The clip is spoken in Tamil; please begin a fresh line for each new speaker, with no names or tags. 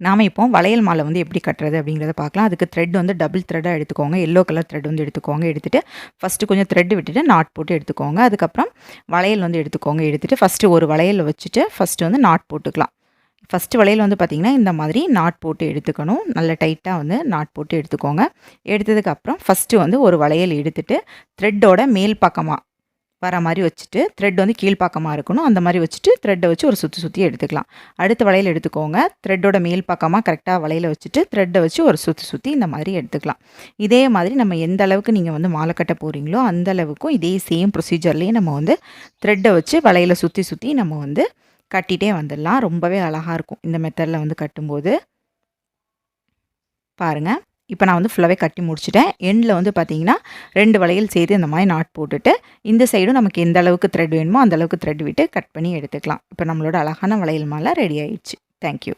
நாம் இப்போ வளையல் மாலை வந்து எப்படி கட்டுறது அப்படிங்கிறத பார்க்கலாம். அதுக்கு த்ரெட் வந்து டபுள் த்ரெட்டாக எடுத்துக்கோங்க. எல்லோ கலர் த்ரெட் வந்து எடுத்துக்கோங்க. எடுத்துகிட்டு ஃபஸ்ட்டு கொஞ்சம் த்ரெட் விட்டுட்டு நாட் போட்டு எடுத்துக்கோங்க. அதுக்கப்புறம் வளையல் வந்து எடுத்துக்கோங்க. எடுத்துகிட்டு ஃபஸ்ட்டு ஒரு வளையல் வச்சுட்டு ஃபஸ்ட்டு வந்து நாட் போட்டுக்கலாம். ஃபஸ்ட்டு வளையல் வந்து பார்த்திங்கன்னா இந்த மாதிரி நாட் போட்டு எடுத்துக்கணும். நல்ல டைட்டாக வந்து நாட் போட்டு எடுத்துக்கோங்க. எடுத்ததுக்கப்புறம் ஃபஸ்ட்டு வந்து ஒரு வளையல் எடுத்துகிட்டு த்ரெட்டோட மேல் பக்கமாக வர மாதிரி வச்சுட்டு த்ரெட் வந்து கீழ்ப்பக்கமாக இருக்கணும். அந்த மாதிரி வச்சுட்டு த்ரெட்டை வச்சு ஒரு சுற்றி சுற்றி எடுத்துக்கலாம். அடுத்த வளையல் எடுத்துக்கோங்க. த்ரெட்டோட மேல் பக்கமாக கரெக்டாக வளையல வச்சுட்டு த்ரெட்டை வச்சு ஒரு சுற்றி சுற்றி இந்த மாதிரி எடுத்துக்கலாம். இதே மாதிரி நம்ம எந்த அளவுக்கு நீங்கள் வந்து மாலை கட்ட போகிறீங்களோ அந்த அளவுக்கும் இதே சேம் ப்ரொசீஜர்லேயே நம்ம வந்து த்ரெட்டை வச்சு வளையல சுற்றி சுற்றி நம்ம வந்து கட்டிகிட்டே வந்துடலாம். ரொம்பவே அழகாக இருக்கும் இந்த மெத்தடில் வந்து கட்டும்போது. பாருங்கள் இப்போ நான் வந்து ஃபுல்லாகவே கட்டி முடிச்சுட்டேன். எண்டில் வந்து பார்த்தீங்கன்னா ரெண்டு வளையல் சேர்த்து இந்த மாதிரி நாட் போட்டுட்டு இந்த சைடும் நமக்கு எந்த அளவுக்கு த்ரெட் வேணுமோ அந்த அளவுக்கு த்ரெட் விட்டு கட் பண்ணி எடுத்துக்கலாம். இப்போ நம்மளோட அழகான வளையல் மாலை ரெடி ஆயிடுச்சு. தேங்க்யூ